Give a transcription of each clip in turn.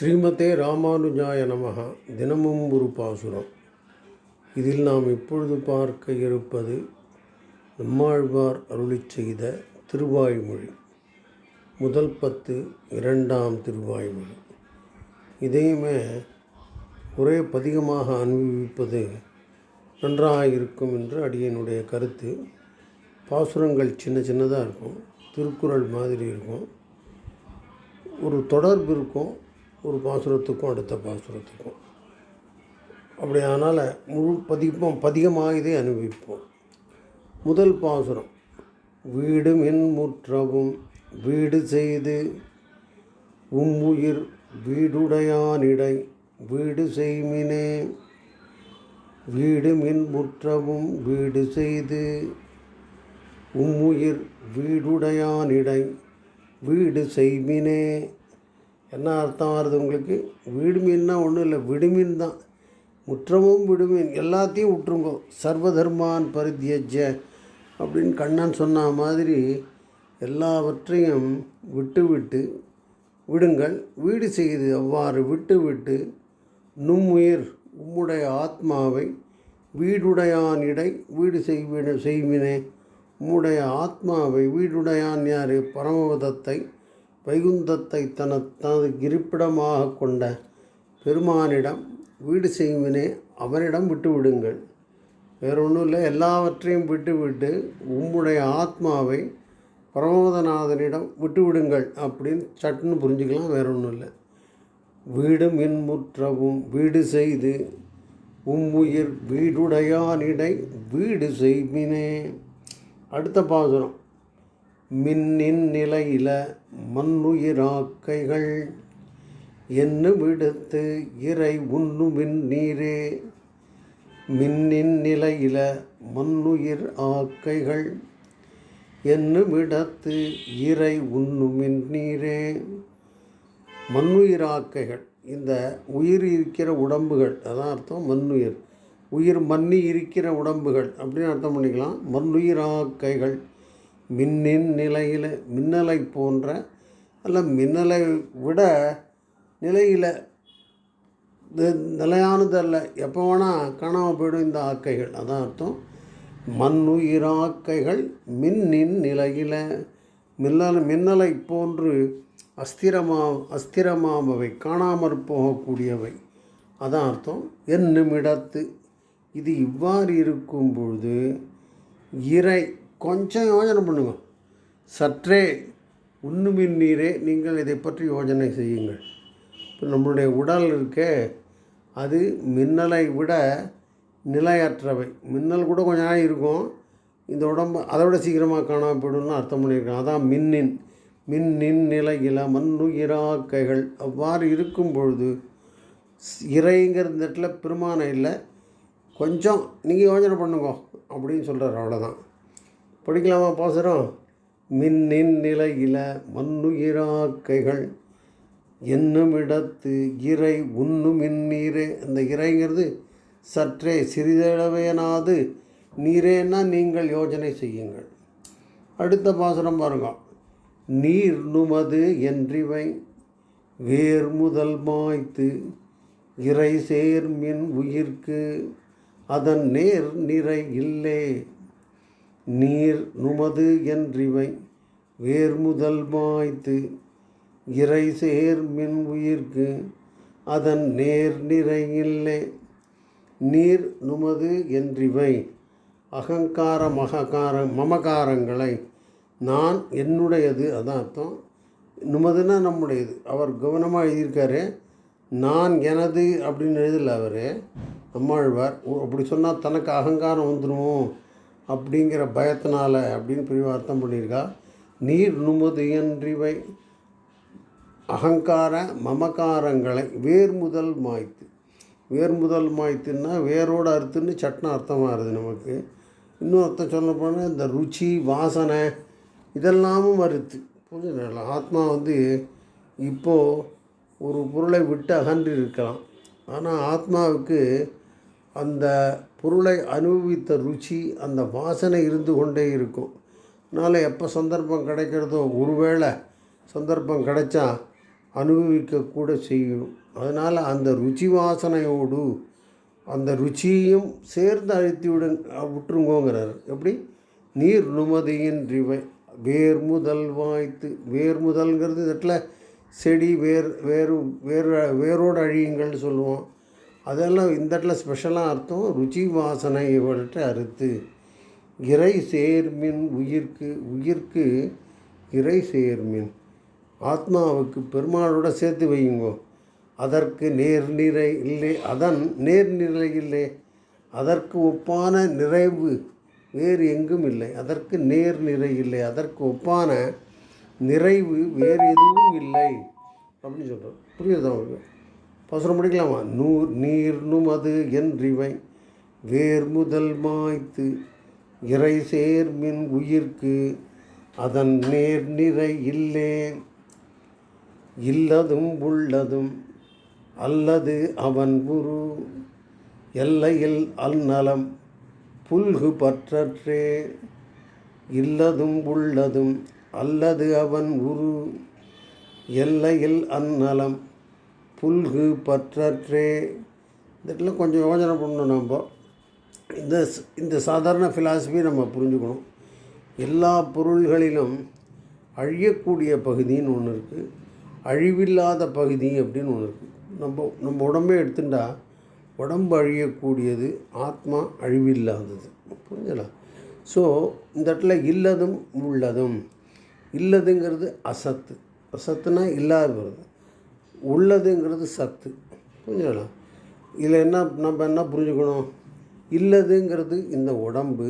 ஸ்ரீமதே ராமானுஜாய நமகா. தினமும் ஒரு பாசுரம். இதில் நாம் இப்பொழுது பார்க்க இருப்பது நம்மாழ்வார் அருளிச் செய்த திருவாய்மொழி. முதல் பத்து இரண்டாம் திருவாய்மொழி. இதையுமே ஒரே பதிகமாக அனுபவிப்பது நன்றாக இருக்கும் என்று அடியனுடைய கருத்து. பாசுரங்கள் சின்ன சின்னதாக இருக்கும். திருக்குறள் மாதிரி இருக்கும். ஒரு தொடர்பு இருக்கும். ஒரு பாசுரத்துக்கும் அடுத்த பாசுரத்துக்கும். அப்படி அதனால் முழு பதிப்போம் பதிகமாக இதை அனுபவிப்போம். முதல் பாசுரம் வீடு மின் முற்றவும் வீடு செய்து உம்முயிர் வீடுடையானிடை வீடு செய்மினே. வீடு மின் முற்றவும் வீடு செய்து உம்முயிர் வீடுடையானிடை வீடு செய்மினே. என்ன அர்த்தம் வருது உங்களுக்கு? வீடுமீன்னா ஒன்றும் இல்லை விடுமீன் தான். முற்றமும் விடுமீன் எல்லாத்தையும் விட்டுருங்கோ. சர்வதர்மான் பரித்தியஜ அப்படின்னு கண்ணன் சொன்ன மாதிரி எல்லாவற்றையும் விட்டு விட்டு விடுங்கள். வீடு செய்து அவ்வாறு விட்டு விட்டு நும்முயிர் உம்முடைய ஆத்மாவை வீடுடையான் இடை வீடு செய்வின செய்வினே. உம்முடைய ஆத்மாவை வீடுடையான் யார்? பரமபதத்தை வைகுந்தத்தை தன தனது இருப்பிடமாக கொண்ட பெருமானிடம் வீடு செய்வினே அவனிடம் விட்டு விடுங்கள் வேற ஒன்றும் இல்லை எல்லாவற்றையும் விட்டுவிட்டு உம்முடைய ஆத்மாவை பரமோதநாதனிடம் விட்டுவிடுங்கள் அப்படின்னு சட்டுன்னு புரிஞ்சுக்கலாம் வேற ஒன்றும் இல்லை வீடு மின்முற்றவும் வீடு செய்து உம்முயிர் வீடுடையானிடை வீடு செய்வினே. அடுத்த பாசுரம். மின்னின் நிலையில மண்ணுயிராக்கைகள். என்ன விடுத்து இறை உண்ணுமின் நீரே. மின்னின் நிலையில மண்ணுயிர் ஆக்கைகள். என்னுமிடத்து இறை உண்ணுமின் நீரே. மண்ணுயிராக்கைகள் இந்த உயிர் இருக்கிற உடம்புகள் அதான் அர்த்தம் மண்ணுயிர். உயிர் மண்ணி இருக்கிற உடம்புகள் அப்படின்னு அர்த்தம் பண்ணிக்கலாம். மண்ணுயிராக்கைகள் மின்னின் நிலையில் மின்னலை போன்ற அல்ல மின்னலை விட நிலையில் இது எப்போ வேணால் காணாமல் போயிடும் இந்த ஆக்கைகள். அதான் அர்த்தம். மண்ணுயிராக்கைகள் மின்னின் நிலையில் மின்னல் மின்னலை போன்று அஸ்திரமா அஸ்திரமாபவை காணாமற் போகக்கூடியவை. அதான் அர்த்தம். என்னுமிடத்து இது இவ்வாறு இருக்கும் பொழுது இறை கொஞ்சம் யோசனை பண்ணுங்க. சற்றே உண்ணுமின் நீரே நீங்கள் இதை பற்றி யோஜனை செய்யுங்கள். இப்போ நம்மளுடைய உடல் இருக்கே அது மின்னலை விட நிலையற்றவை. மின்னல் கூட கொஞ்ச நாள் இருக்கும். இந்த உடம்பு அதை விட சீக்கிரமாக காணாமல் போயிடும்னு அர்த்தம் பண்ணியிருக்காங்க. அதான் மின்னின். மின்னின் நிலையில மண்ணுயிராக்கைகள் அவ்வாறு இருக்கும் பொழுது இறைங்கிற இந்த இடத்துல பெருமானம் இல்லை. கொஞ்சம் நீங்கள் யோசனை பண்ணுங்க அப்படின்னு சொல்கிறார் அவ்வளோதான் படிக்கலாமா பாசுரம்? மின்னின் நிலையில மண்ணுயிராக்கைகள் என்னுமிடத்து இறை உண்ணும் இந்நீரே அந்த இறைங்கிறது சற்றே சிறிதளவேனாது. நீரேன்னா நீங்கள் யோஜனை செய்யுங்கள். அடுத்த பாசுரம் பாருங்க. நீர் நுமது என்றிவை வேர் முதல் மாய்த்து இறை சேர்மின் உயிர்க்கு. அதன் நேர் நிறை இல்லே. நீர் நுமது என்றிவை வேர்முதல் வாய்த்து மாய்த்து இறை சேர் மின் உயிர்க்கு அதன் நேர் நிறை இல்லை. நீர் நுமது என்றிவை அகங்கார மககார மமகாரங்களை நான் என்னுடையது அதான் அர்த்தம். நுமதுன்னா நம்முடையது. அவர் கவனமாக எழுதியிருக்காரு. நான் எனது அப்படின்னு எழுதல அவர். நம்மாழ்வார் ஓ, அப்படி சொன்னால் தனக்கு அகங்காரம் வந்துடுமோ அப்படிங்கிற பயத்தினால அப்படின்னு பெரிய அர்த்தம் பண்ணியிருக்கா. நீர் நுமுதியன்றிவை என்றிவை அகங்கார மமகாரங்களை வேர் முதல் மாய்த்து. வேர் முதல் மாய்த்துன்னா வேரோடு அறுத்துன்னு சட்டம் அர்த்தமாக வருது நமக்கு. இன்னும் அர்த்தம் சொல்ல போனால் இந்த ருச்சி வாசனை இதெல்லாமும் அறுத்து. புரிஞ்சுங்களா ஆத்மா வந்து இப்போது ஒரு பொருளை விட்டு அகன்று இருக்கலாம் ஆனால் ஆத்மாவுக்கு அந்த பொருளை அனுபவித்த ருச்சி அந்த வாசனை இருந்து கொண்டே இருக்கும். அதனால் எப்போ சந்தர்ப்பம் கிடைக்கிறதோ ஒருவேளை சந்தர்ப்பம் கிடைச்சா அனுபவிக்கக்கூட செய்யும். அதனால் அந்த ருச்சி வாசனையோடு அந்த ருச்சியையும் சேர்ந்து அழுத்தி விடு விட்டுருங்கோங்கிறார். எப்படி? நீர் நுமதியின் ரிவை வேர் முதல் வாய்த்து வேர் முதல்ங்கிறது இந்த இடத்துல செடி வேர் வேறு வேறு வேரோடு அழியுங்கள்னு சொல்லுவோம். அதெல்லாம் இந்த இடத்துல ஸ்பெஷலாக அர்த்தம். ருச்சி வாசனை இவர்கிட்ட அறுத்து இறை சேர்மின் உயிர்க்கு உயிர்க்கு இறை சேர்மின் ஆத்மாவுக்கு பெருமாளோட சேர்த்து வையுங்கோ. அதற்கு நேர்நிறை இல்லை அதன் நேர்நிலை இல்லை. அதற்கு ஒப்பான நிறைவு வேறு எங்கும் இல்லை. அதற்கு நேர்நிறை இல்லை அதற்கு ஒப்பான நிறைவு வேறு எதுவும் இல்லை. அப்படின்னு சொல்கிறோம் புரியுதா உங்களுக்கு? பசுரம் முடிக்கலாமா நூர் நீர்னும் அது என்றிவை வேர் முதல் மாய்த்து இறை சேர்மின் உயிர்க்கு அதன் நேர் நிறை இல்லே. இல்லதும் உள்ளதும் அல்லது அவன் குரு எல்லையில் அந்நலம் புல்கு பற்றற்றே. இல்லதும் உள்ளதும் அல்லது அவன் உரு எல்லையில் அந்நலம் புல்கு பற்றற்றே இதெல்லாம் கொஞ்சம் யோசனை பண்ணணும் நம்ம. இந்த இந்த சாதாரண ஃபிலாசபி நம்ம புரிஞ்சுக்கணும். எல்லா பொருள்களிலும் அழியக்கூடிய பகுதின்னு ஒன்று இருக்குது அழிவில்லாத பகுதி அப்படின்னு ஒன்று இருக்குது நம்ம நம்ம உடம்பே எடுத்துட்டா உடம்பு அழியக்கூடியது ஆத்மா அழிவில்லாதது. புரிஞ்சலா ஸோ இந்த இடத்துல இல்லதும் உள்ளதும். இல்லதுங்கிறது அசத்து. அசத்துனா இல்லாதது. உள்ளதுங்கிறது சத்து. புரிஞ்சுக்கலாம் இதில் என்ன நம்ம என்ன புரிஞ்சுக்கணும்? இல்லதுங்கிறது இந்த உடம்பு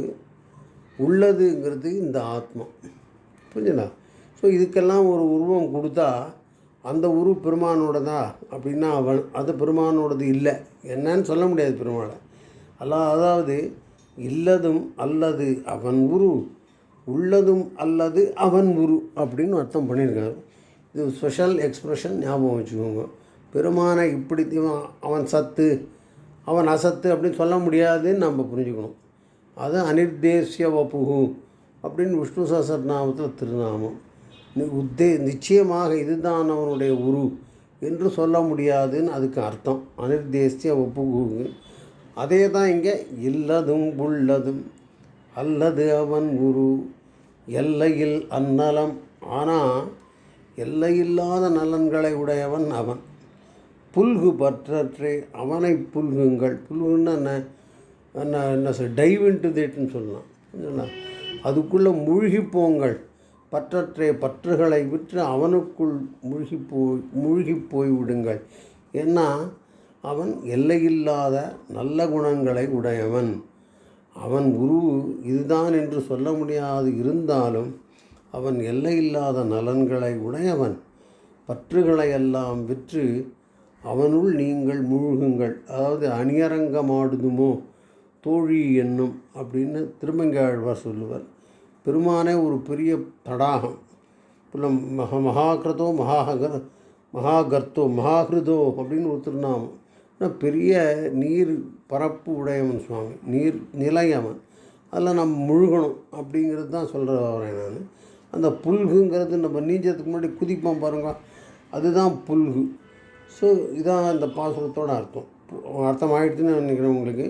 உள்ளதுங்கிறது இந்த ஆத்மா. புரிஞ்சுங்களா ஸோ இதுக்கெல்லாம் ஒரு உருவம் கொடுத்தா அந்த உரு பெருமானோடதா? அப்படின்னா அவன் அது பெருமானோடது இல்லை. என்னன்னு சொல்ல முடியாது பெருமாளை. அல்ல அதாவது இல்லதும் அல்லது அவன் உரு உள்ளதும் அல்லது அவன் உரு அப்படின்னு அர்த்தம் பண்ணியிருக்காரு. இது ஸ்பெஷல் எக்ஸ்ப்ரெஷன் ஞாபகம் வச்சுக்கோங்க. பெருமானை இப்படி அவன் சத்து அவன் அசத்து அப்படின்னு சொல்ல முடியாதுன்னு நம்ம புரிஞ்சுக்கணும். அது அனிர்தேசிய வப்புகு அப்படின்னு விஷ்ணு சஹஸ்ரநாமத்தில் திருநாமம். உத்தே நிச்சயமாக இதுதான் அவனுடைய உரு என்று சொல்ல முடியாதுன்னு அதுக்கு அர்த்தம். அனிர்தேசிய ஒப்புகுங்க அதே தான் இங்கே இல்லதும் உள்ளதும். அல்லது அவன் உரு. எல்லையில் அந்நலம். ஆனால் எல்லையில்லாத நலன்களை உடையவன் அவன். புல்கு பற்றற்றே அவனை புல்குங்கள். புல்குன்னா என்ன? என்ன என்ன சொல் டைவ் தேட்டுன்னு தேட்னு சொல்லலாம். அதுக்குள்ளே மூழ்கி போங்கள். பற்றற்றே பற்றுகளை விற்று அவனுக்குள் மூழ்கி போய் மூழ்கி போய் விடுங்கள். ஏன்னா அவன் எல்லையில்லாத நல்ல குணங்களை உடையவன். அவன் உருவு இதுதான் என்று சொல்ல முடியாது. இருந்தாலும் அவன் எல்லையில்லாத நலன்களை உடையவன். பற்றுகளை எல்லாம் விற்று அவனுள் நீங்கள் முழுகுங்கள். அதாவது அணியரங்கமாடுதுமோ? தோழி என்னும் அப்படின்னு திருமங்காழ்வார் சொல்லுவார். பெருமானே ஒரு பெரிய தடாகம். புலம் மகா மகாகிருதோ மகாகர் மகாகர்த்தோ மகாகிருதோ அப்படின்னு ஒரு திருநாமம். ஆனால் பெரிய நீர் பரப்பு உடையவன் சுவாமி. நீர் நிலையவன். அதில் நம்ம முழுகணும் அப்படிங்கிறது தான் சொல்கிற வரேன் நான். அந்த புல்குங்கிறது நம்ம நீஞ்சதுக்கு முன்னாடி குதிப்போம் பாருங்க. அதுதான் புல்கு. ஸோ இதான் அந்த பாசுரத்தோட அர்த்தம். அர்த்தம் ஆயிடுச்சுன்னு நினைக்கிறேன் உங்களுக்கு.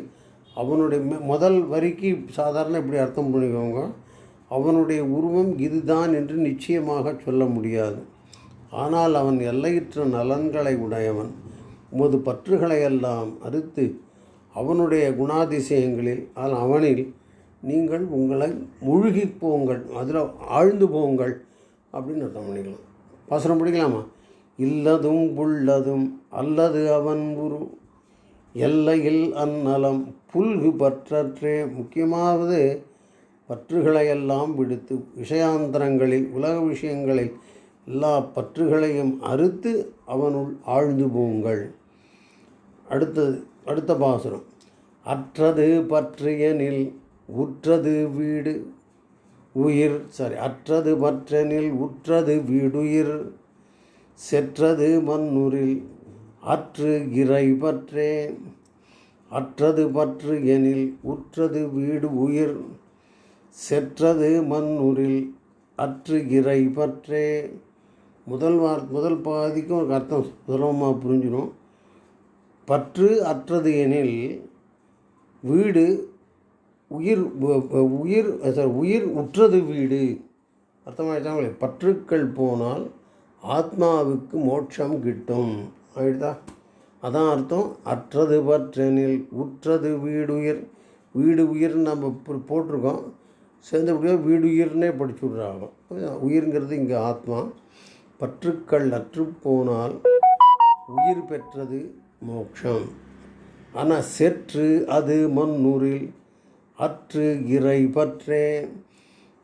அவனுடைய முதல் வரிக்கு சாதாரண இப்படி அர்த்தம் பண்ணிக்கோங்க. அவனுடைய உருவம் இதுதான் என்று நிச்சயமாக சொல்ல முடியாது. ஆனால் அவன் எல்லையற்ற நலன்களை உடையவன். உமது பற்றுகளை எல்லாம் அறுத்து அவனுடைய குணாதிசயங்களில் ஆனால் அவனில் நீங்கள் உங்களை முழுகி போங்கள் அதில் ஆழ்ந்து போங்கள் அப்படின்னு அர்த்தம் பண்ணிக்கலாம். பாசனம் பிடிக்கலாமா? இல்லதும் உள்ளதும் அல்லது அவன் உரு. எல்லையில் அந்நலம் புல்கு பற்றற்றே. முக்கியமாவது பற்றுகளையெல்லாம் விடுத்து விஷயாந்தரங்களில் உலக விஷயங்களில் எல்லா பற்றுகளையும் அறுத்து அவனுள் ஆழ்ந்து போங்கள். அடுத்தது அடுத்த பாசுரம். அற்றது பற்றியனில் உற்றது வீடு உயிர் சாரி அற்றது பற்றனில் உற்றது வீடுயிர் செற்றது மண்ணுரில் அற்று இறை பற்றே அற்றது பற்று எனில் உற்றது வீடு உயிர் செற்றது மண்ணுரில் அற்று இறை பற்றே முதல் வார் முதல் பாதிக்கும் ஒரு அர்த்தம் சுலபமாக புரிஞ்சிடும் பற்று அற்றது எனில் வீடு உயிர் உயிர் சாரி உயிர் உற்றது வீடு. அர்த்தமாயிட்டாங்களே பற்றுக்கள் போனால் ஆத்மாவுக்கு மோட்சம் கிட்டும். ஆயிடுதா? அதான் அர்த்தம். அற்றது பற்றெனில் உற்றது வீடுயிர். வீடு உயிர் நம்ம போட்டிருக்கோம். சேர்ந்தபடியாக வீடு உயிர்னே படிச்சு விட்றாங்க. உயிர்ங்கிறது இங்கே ஆத்மா. பற்றுக்கள் அற்று போனால் உயிர் பெற்றது மோட்சம். ஆனால் செற்று அது மண்ணூரில் அற்று இறை பற்றே.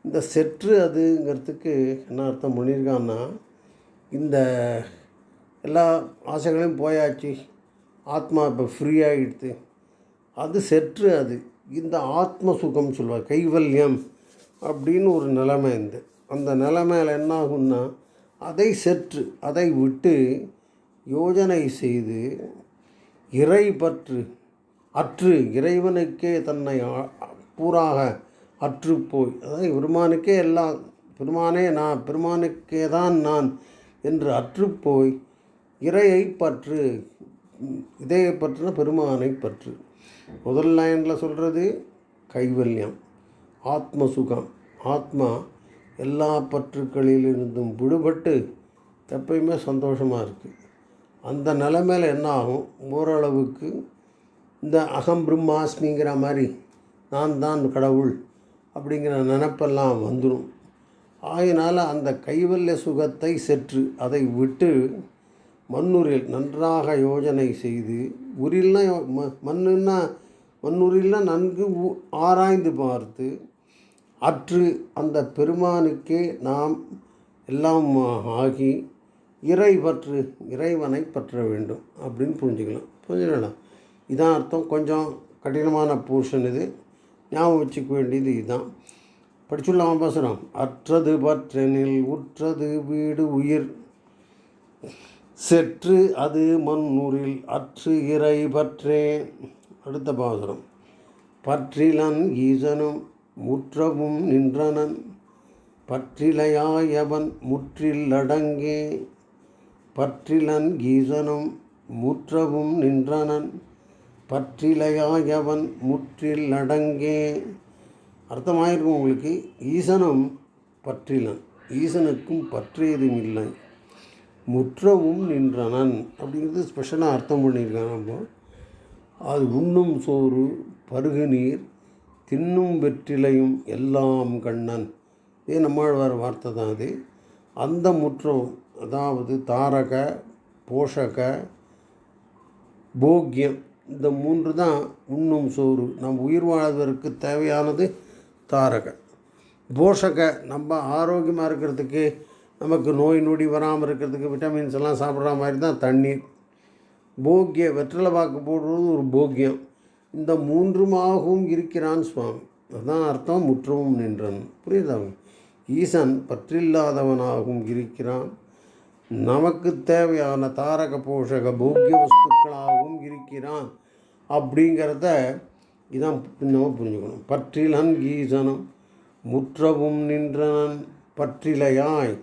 இந்த செற்று அதுங்கிறதுக்கு என்ன அர்த்தம் பண்ணியிருக்கான்னா இந்த எல்லா ஆசைகளையும் போயாச்சு. ஆத்மா இப்போ ஃப்ரீயாகிடுது. அது செற்று அது. இந்த ஆத்ம சுகம் சொல்லுவார் கைவல்யம் அப்படின்னு ஒரு நிலைமை இந்த. அந்த நிலைமையில் என்ன ஆகும்னா அதை செற்று அதை விட்டு யோஜனை செய்து இறை பற்று அற்று இறைவனுக்கே தன்னை பூராக அற்றுப்போய். அதாவது பெருமானுக்கே எல்லாம் பெருமானே நான் பெருமானுக்கே தான் நான் என்று அற்றுப்போய் இறையை பற்று இதையை பற்றுனா பெருமானை பற்று. முதல் லைனில் சொல்கிறது கைவல்யம் ஆத்ம சுகம் ஆத்மா எல்லா பற்றுக்களிலிருந்தும் விடுபட்டு எப்பயுமே சந்தோஷமாக இருக்குது அந்த நிலைமையில் என்ன ஆகும்? ஓரளவுக்கு இந்த அகம் பிரம்மாஸ்மிங்கிற மாதிரி நான் தான் கடவுள் அப்படிங்கிற நினப்பெல்லாம் வந்துடும் ஆயினால் அந்த கைவல்ய சுகத்தை செற்று அதை விட்டு மண்ணுரில் நன்றாக யோஜனை செய்து உரில்னா ம மண்ணுன்னா மண்ணுரில்னா நன்கு ஆராய்ந்து பார்த்து அற்று அந்த பெருமானுக்கே நாம் எல்லாம் ஆகி இறை பற்று இறைவனை பற்ற வேண்டும் அப்படின்னு புரிஞ்சுக்கலாம். புரிஞ்சுக்கலாம் இதான் அர்த்தம். கொஞ்சம் கடினமான போர்ஷன் இது. ஞாபகம் வச்சுக்க வேண்டியது இதுதான். படிச்சுடலாமா பேசுகிறோம் அற்றது பற்றெனில் உற்றது வீடு உயிர். செற்று அது மண்ணூரில் அற்று இறை பற்றே. அடுத்த பாசுரம். பற்றிலன் ஈசனும் முற்றவும் நின்றனன். பற்றிலையாயவன் முற்றில் அடங்கே. பற்றிலன் ஈசனும் முற்றவும் நின்றனன். பற்றிலையாயவன் முற்றில் அடங்கே அர்த்தமாயிருக்கும் உங்களுக்கு ஈசனும் பற்றிலன். ஈசனுக்கும் பற்றியதும் இல்லை. முற்றவும் நின்றனன். அப்படிங்கிறது ஸ்பெஷலாக அர்த்தம் பண்ணியிருக்கேன் நம்ம. அது உண்ணும் சோறு பருகு நீர் தின்னும் வெற்றிலையும் எல்லாம் கண்ணன். இது நம்மாழ்வார் வார்த்தை தான் அது. அந்த முற்றம் அதாவது தாரக போஷக போக்கியம் இந்த மூன்று தான் உண்ணும் சோறு. நம் உயிர் வாழ்வதற்கு தேவையானது தாரக. போஷக நம்ம ஆரோக்கியமாக இருக்கிறதுக்கு நமக்கு நோய் நொடி வராமல் இருக்கிறதுக்கு விட்டமின்ஸ் எல்லாம் சாப்பிட்ற மாதிரி தான் தண்ணீர். போக்கிய வெற்றிலை பாக்கு போடுறது ஒரு போக்கியம். இந்த மூன்றுமாகவும் இருக்கிறான் சுவாமி. அதுதான் அர்த்தம் முற்றவும் நின்றன். புரியுதா? ஈசன் பற்றில்லாதவனாகவும் இருக்கிறான். நமக்கு தேவையான தாரக போஷக போக்கிய வஸ்துக்களாகவும் இருக்கிறான் அப்படிங்கிறத இதான் நம்ம புரிஞ்சுக்கணும். பற்றிலன் ஈசனும் முற்றவும் நின்றனன் பற்றிலையாய்.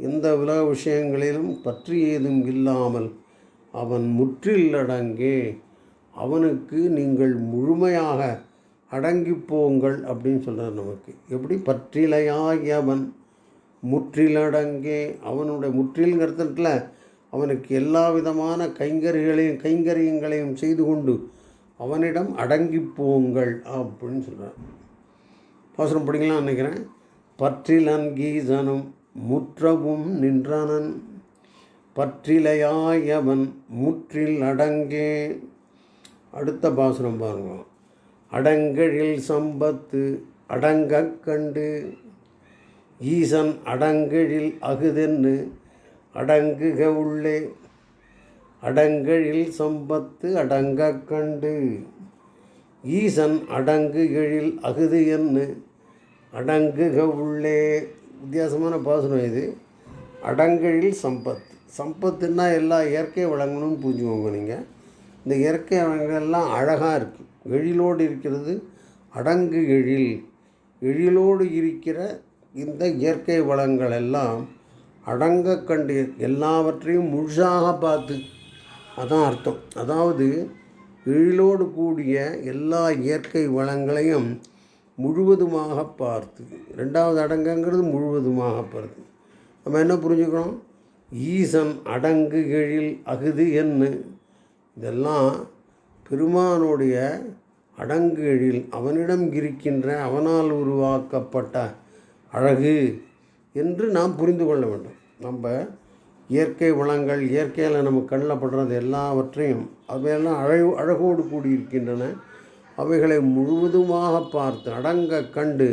எந்த உலக விஷயங்களிலும் பற்றி ஏதும் இல்லாமல் அவன் முற்றில் அடங்கே. அவனுக்கு நீங்கள் முழுமையாக அடங்கி போங்கள் அப்படின்னு சொல்கிறார் நமக்கு. எப்படி? பற்றிலையாய் அவன் முற்றிலடங்கே அவனுடைய முற்றிலுங்கிறதுல அவனுக்கு எல்லா விதமான கைங்கறிகளையும் கைங்கரியங்களையும் செய்து கொண்டு அவனிடம் அடங்கி போங்கள் அப்படின்னு சொல்கிறார் பாசுரம் படிக்கலாம் நினைக்கிறேன். பற்றிலன் கீசனும் முற்றவும் நின்றனன். பற்றிலையாயவன் முற்றில் அடங்கே. அடுத்த பாசுரம் பாருங்க. அடங்கழில் சம்பத்து அடங்கக் கண்டு. ஈசன் அடங்கழில் அகுதென்னு அடங்குக உள்ளே. அடங்கழில் சம்பத்து அடங்கக் கண்டு. ஈசன் அடங்கு எழில் அகுது என்ன அடங்குக உள்ளே. வித்தியாசமான பாசனம் இது. அடங்கழில் சம்பத்து. சம்பத்துன்னா எல்லா இயற்கை வளங்களும் புரிஞ்சுக்கோங்க நீங்கள் இந்த இயற்கை வளங்கள் எல்லாம் அழகாக இருக்குது எழிலோடு இருக்கிறது அடங்கு எழில். எழிலோடு இருக்கிற இந்த இயற்கை வளங்கள் எல்லாம் அடங்க கண்டு எல்லாவற்றையும் முழுசாக பார்த்து. அதான் அர்த்தம். அதாவது எழிலோடு கூடிய எல்லா இயற்கை வளங்களையும் முழுவதுமாக பார்த்து. ரெண்டாவது அடங்குங்கிறது முழுவதுமாக பார்த்து. நம்ம என்ன புரிஞ்சுக்கணும் ஈசன் அடங்கு எழில் அகுது என்ன இதெல்லாம் பெருமானுடைய அடங்கு எழில் அவனிடம் இருக்கின்ற அவனால் உருவாக்கப்பட்ட அழகு என்று நாம் புரிந்து கொள்ள வேண்டும். நம்ம இயற்கை வளங்கள் இயற்கையில் நம்ம கண்ணில் படுறது எல்லாவற்றையும் அவையெல்லாம் அழகு அழகோடு கூடியிருக்கின்றன. அவைகளை முழுவதுமாக பார்த்து அடங்க கண்டு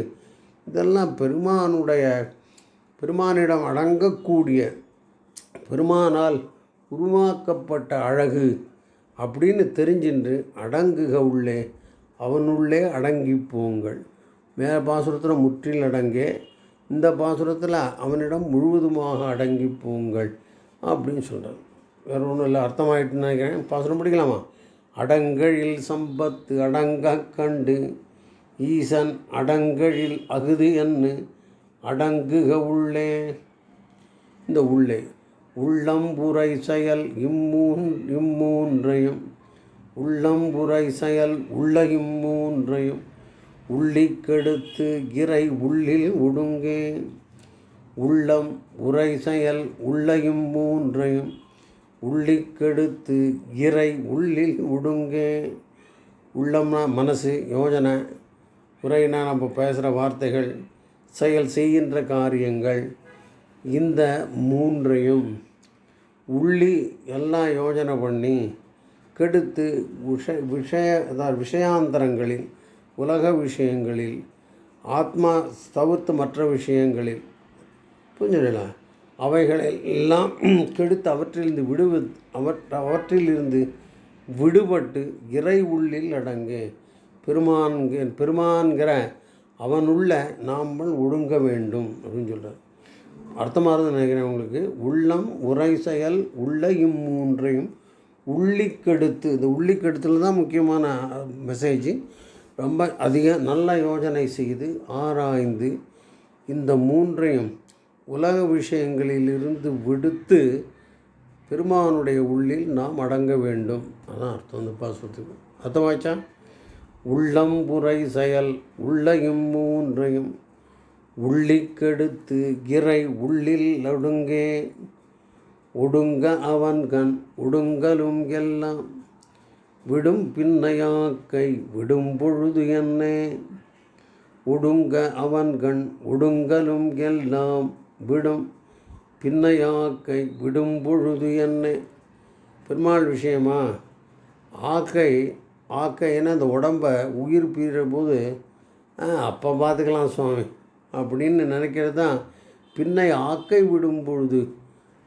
இதெல்லாம் பெருமானுடைய பெருமானிடம் அடங்கக்கூடிய பெருமானால் உருவாக்கப்பட்ட அழகு அப்படின்னு தெரிஞ்சின்று அடங்குக உள்ளே அவனுள்ளே அடங்கி போங்கள். மேல பாசுரத்தில் முற்றில் அடங்கே இந்த பாசுரத்தில் அவனிடம் முழுவதுமாக அடங்கி போங்கள் அப்படின்னு சொல்கிறார் வேறு ஒன்றும் இல்லை அர்த்தமாயிட்டுன்னு நினைக்கிறேன். பாசுரம் படிக்கலாமா? அடங்கழில் சம்பத்து அடங்க கண்டு ஈசன் அடங்கழில் அகுது என்று அடங்குக உள்ளே. இந்த உள்ளே உள்ளம்புரை செயல் இம்மூன் இம்மூன்றையும் உள்ளம்புரை செயல் உள்ள இம்மூன்றையும். உள்ளிக்கெடுத்து இறை உள்ளில் ஒடுங்கே உள்ளம் உரை செயல் உள்ளையும் மூன்றையும் உள்ளிக்கெடுத்து இறை உள்ளில் ஒடுங்கே உள்ளம்னா மனசு யோஜனை உரைனா நம்ம பேசுகிற வார்த்தைகள் செயல் செய்கின்ற காரியங்கள் இந்த மூன்றையும் உள்ளி எல்லாம் யோஜனை பண்ணி கெடுத்து விஷ விஷய அதாவது விஷயாந்தரங்களில் உலக விஷயங்களில் ஆத்மா தவிர்த்து மற்ற விஷயங்களில் புரிஞ்சுங்களா அவைகளை எல்லாம் கெடுத்து அவற்றிலிருந்து விடுவ அவற் அவற்றிலிருந்து விடுபட்டு இறை உள்ளில் அடங்கு. பெருமான் பெருமான்கிற அவனுள்ள நாமல் ஒடுங்க வேண்டும் அப்படின்னு சொல்கிறார் அர்த்தமாகிறது நினைக்கிறேன் உங்களுக்கு. உள்ளம் உரை செயல் உள்ள இம்மூன்றையும் உள்ளிக்கெடுத்து இந்த உள்ளிக்கெடுத்துல தான் முக்கியமான மெசேஜ் ரொம்ப அதிக நல்ல யோஜனை செய்து ஆராய்ந்து இந்த மூன்றையும் உலக விஷயங்களிலிருந்து விடுத்து பெருமானுடைய உள்ளில் நாம் அடங்க வேண்டும். அதான் அர்த்தம் வந்து பாசுரத்துக்கு. அர்த்தமாச்சா உள்ளம் புரை செயல் உள்ளையும் மூன்றையும் உள்ளிக்கெடுத்து இறை உள்ளில் ஒடுங்கே ஒடுங்க அவன்கண் ஒடுங்கலும் எல்லாம் விடும் பின்னையாக்கை விடும் பொழுது என்னே. ஒடுங்க அவன்கண் ஒடுங்கலும் எல்லாம் விடும் பின்னையாக்கை விடும் பொழுது என்னே. பெருமாள் விஷயமா? ஆக்கை ஆக்கைன்னா அந்த உடம்பை உயிர் பீற போது அப்போ பார்த்துக்கலாம் சுவாமி அப்படின்னு நினைக்கிறது தான். பின்னை ஆக்கை விடும் பொழுது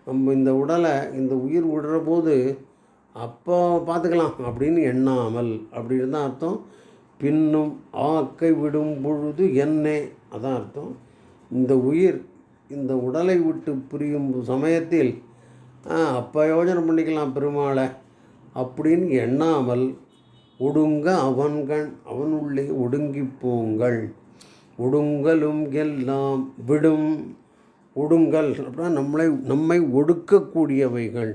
நம்ம இந்த உடலை இந்த உயிர் விடுற போது அப்போ பார்த்துக்கலாம். அப்படின்னு எண்ணாமல். அப்படின்னு தான் அர்த்தம் பின்னும் ஆக்கை விடும் பொழுது என்னே. அதான் அர்த்தம். இந்த உயிர் இந்த உடலை விட்டு பிரியும் சமயத்தில் அப்போ யோஜனை பண்ணிக்கலாம் பெருமாளை. அப்படின்னு எண்ணாமல் ஒடுங்க அவன்கண் உள்ளே ஒடுங்கி போங்கள். ஒடுங்கலும் எல்லாம் விடும். ஒடுங்கல் அப்படின்னா நம்மளை நம்மை ஒடுக்கக்கூடியவைகள்.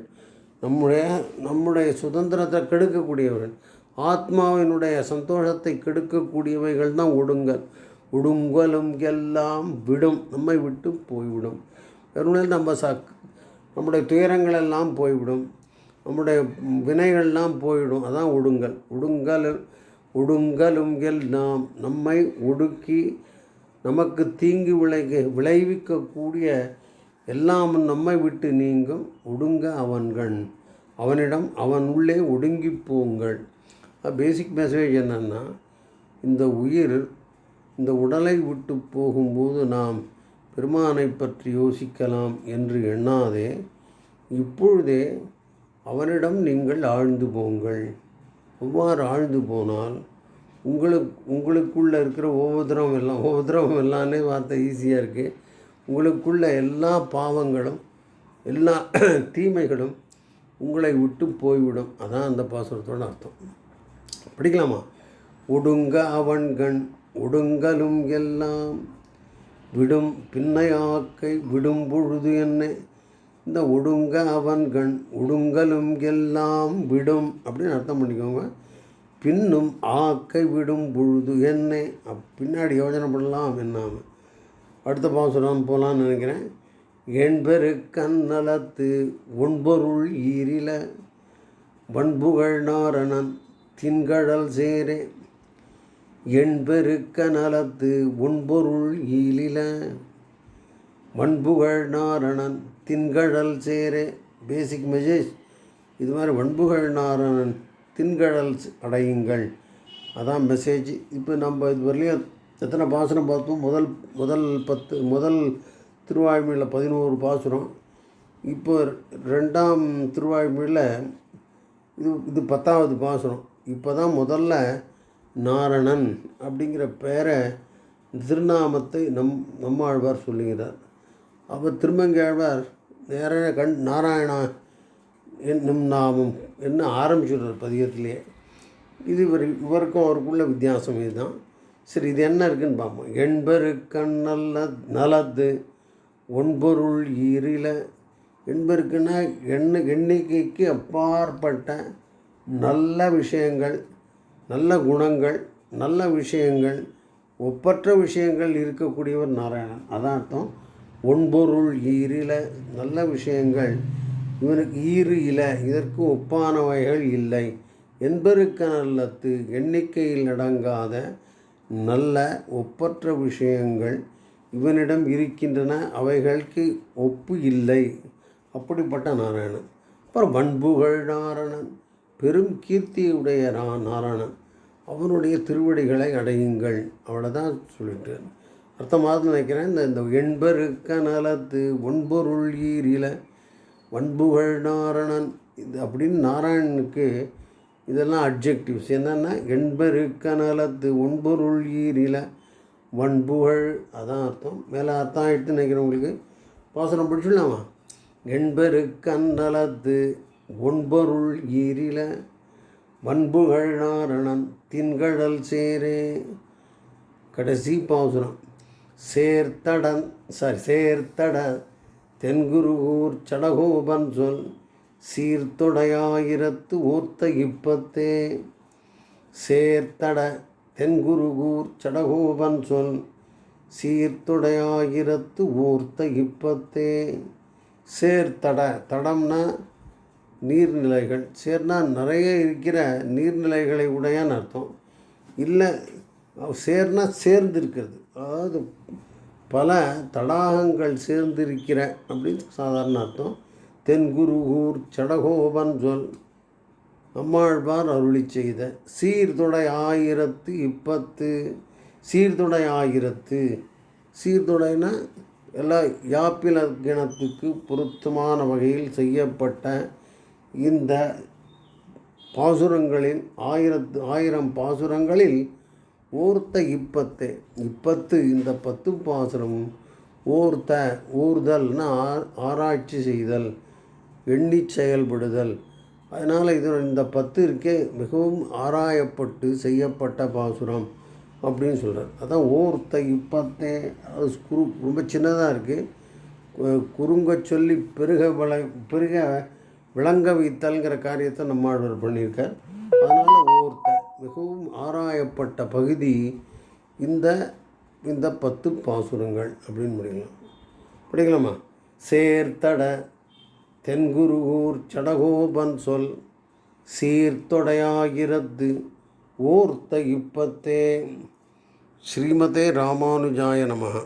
நம்முடைய நம்முடைய சுதந்திரத்தை கெடுக்கக்கூடியவர்கள் ஆத்மாவினுடைய சந்தோஷத்தை கெடுக்கக்கூடியவைகள் தான் ஒடுங்கல். ஒடுங்கலும் எல்லாம் விடும். நம்மை விட்டு போய்விடும். வெறும் நம்ம ச நம்முடைய துயரங்கள் எல்லாம் போய்விடும். நம்முடைய வினைகள்லாம் போய்விடும். அதான் ஒடுங்கல். ஒடுங்கல் ஒடுங்கலும் எல்லாம் நம்மை ஒடுக்கி நமக்கு தீங்கு விளைக விளைவிக்கக்கூடிய எல்லாம் நம்மை விட்டு நீங்கும் ஒடுங்க அவன்கள். அவனிடம் அவன் உள்ளே ஒடுங்கி போங்கள். பேசிக் மெசேஜ் என்னென்னா இந்த உயிர் இந்த உடலை விட்டு போகும்போது நாம் பெருமானை பற்றி யோசிக்கலாம் என்று எண்ணாதே இப்பொழுதே அவனிடம் நீங்கள் ஆழ்ந்து போங்கள். அவ்வாறு ஆழ்ந்து போனால் உங்களுக்கு உங்களுக்குள்ளே இருக்கிற உபதிரவம் எல்லாம் உபதிரவம் எல்லாமே வார்த்தை ஈஸியாக இருக்குது உங்களுக்குள்ள எல்லா பாவங்களும் எல்லா தீமைகளும் உங்களை விட்டு போய்விடும். அதான் அந்த பாசுரத்தோட அர்த்தம். படிக்கலாமா? ஒடுங்க அவன்கண் ஒடுங்கலும் எல்லாம். விடும் பின்னையாக்கை விடும் பொழுது என்ன. இந்த ஒடுங்க அவன்கண் ஒடுங்கலும் எல்லாம் விடும். அப்படின்னு அர்த்தம் பண்ணிக்கோங்க. பின்னும் ஆக்கை விடும் பொழுது என்ன. அப் பின்னாடி யோஜனை பண்ணலாம் என்னாமல் அடுத்த பாசுரம் போகலான்னு நினைக்கிறேன். என்பெரு கண்ணலத்து ஒன்பொருள் ஈரில. வன்புகழ் நாரணன் தின்கழல் சேரே. எண்பெருக்க நலத்து ஒன்பொருள் ஈலில வன்புகழ் நாரணன் தின்கழல் சேரே. பேசிக் மெசேஜ் இது மாதிரி வன்புகழ் நாரணன் தின்கழல் அடையுங்கள். அதான் மெசேஜ் இப்போ நம்ம இது வரலையும் எத்தனை பாசுரம் பார்த்தோம் முதல் முதல் பத்து முதல் திருவாய்மொழியில் பதினோரு பாசுரம். இப்போ ரெண்டாம் திருவாய்மொழியில் இது இது பத்தாவது பாசுரம். இப்போ தான் முதல்ல நாரணன் அப்படிங்கிற பெயரை திருநாமத்தை நம் நம்மாழ்வார் சொல்லுகிறார். அவர் திருமங்கேழ்வார் நேராக கண் நாராயணா என்னும் நாமம் என்ன ஆரம்பிச்சுடுறார் பதிகத்திலேயே இது இவர் இவருக்கும் அவருக்குள்ள வித்தியாசம் இதுதான். சரி இது என்ன இருக்குன்னு பார்ப்போம். எண்பரு கண்ணல்ல நலத்து ஒன்பொருள் ஈரில எண்பருக்குன்னா எண்ணு எண்ணிக்கைக்கு அப்பாற்பட்ட நல்ல விஷயங்கள் நல்ல குணங்கள் நல்ல விஷயங்கள் ஒப்பற்ற விஷயங்கள் இருக்கக்கூடியவர் நாராயணன். அதான் அர்த்தம். ஒன்பொருள் ஈரில நல்ல விஷயங்கள். இவனுக்கு ஈறு இல இதற்கு ஒப்பானவைகள் இல்லை. என்பருக்கு நல்லத்து எண்ணிக்கையில் அடங்காத நல்ல ஒப்பற்ற விஷயங்கள் இவனிடம் இருக்கின்றன அவைகளுக்கு ஒப்பு இல்லை. அப்படிப்பட்ட நாராயணன். அப்புறம் பண்புகள் நாரணன் பெரும் கீர்த்தியுடைய நா நாராயணன் அவனுடைய திருவடிகளை அடையுங்கள். அவ்வளோதான் சொல்லிட்டு அர்த்தமாக நினைக்கிறேன் இந்த இந்த எண்பருக்க நலத்து ஒன்பொருள் ஈரில வன்புகழ் நாரணன் இது அப்படின்னு நாராயணனுக்கு இதெல்லாம் அப்ஜெக்டிவ்ஸ் என்னென்னா எண்பருக்க நலத்து ஒன்பொருள் ஈரில வன்புகழ் அதான் அர்த்தம். மேலே அர்த்தம் ஆகிட்டு நினைக்கிறவங்களுக்கு பாசனம் பிடிச்சிடலாமா? எண்பருக்கன் நலத்து ஒன்பொருள் ஈரில வன்புகழ் நாரணன் தின்கழல் சேரே. கடைசி பாசுரம். சேர்த்தடன் சாரி சேர்த்தட தென்குருகூர் சடகோபன் சொல். சீர்த்தொடையாயிரத்து ஊர்த்த இப்பத்தே. சேர்த்தட தென்குருகூர் சடகோபன் சொல் சீர்த்தொடையாயிரத்து ஊர்த்த இப்பத்தே. சேர்த்தட தடம்னா நீர்நிலைகள் சேர்னா நிறைய இருக்கிற நீர்நிலைகளை உடையான்னு அர்த்தம். இல்லை சேர்னா சேர்ந்திருக்கிறது. அதாவது பல தடாகங்கள் சேர்ந்திருக்கிற அப்படின்னு சாதாரண அர்த்தம். தென்குருகூர் சடகோபன் சொல். நம்மாழ்வார் அருளி செய்த சீர்தொடை ஆயிரத்து இப்பத்து சீர்தொடை ஆயிரத்து. சீர்தொடைனா எல்லா யாப்பிலக்கணத்துக்கு பொருத்தமான வகையில் செய்யப்பட்ட இந்த பாசுரங்களின் ஆயிரத்து ஆயிரம் பாசுரங்களில் ஓர்த்த இப்பத்து. இப்பத்து இந்த பத்து பாசுரமும் ஓர்த்த ஊர்தல்னா ஆராய்ச்சி செய்தல். எண்ணி செயல்படுதல். அதனால் இது இந்த பத்து இருக்கே மிகவும் ஆராயப்பட்டு செய்யப்பட்ட பாசுரம் அப்படின்னு சொல்கிறார் அதான் ஓர்த்த இப்பத்தே அது குரு ரொம்ப சின்னதாக இருக்குது குறுங்க சொல்லி பெருக வள பெருக விளங்க வைத்தல்ங்கிற காரியத்தை நம்மாழ்வர் பண்ணியிருக்கார். அதனால் ஓர்த்த மிகவும் ஆராயப்பட்ட பகுதி இந்த இந்த பத்து பாசுரங்கள் அப்படின்னு முடிக்கலாம். படிக்கலாமா சேர்த்தட தென்குருகூர் சடகோபன் சொல் சீர்த்தொடையாகிறது ஓர்த்த இப்பத்தே. ஸ்ரீமதே ராமானுஜாய நமகா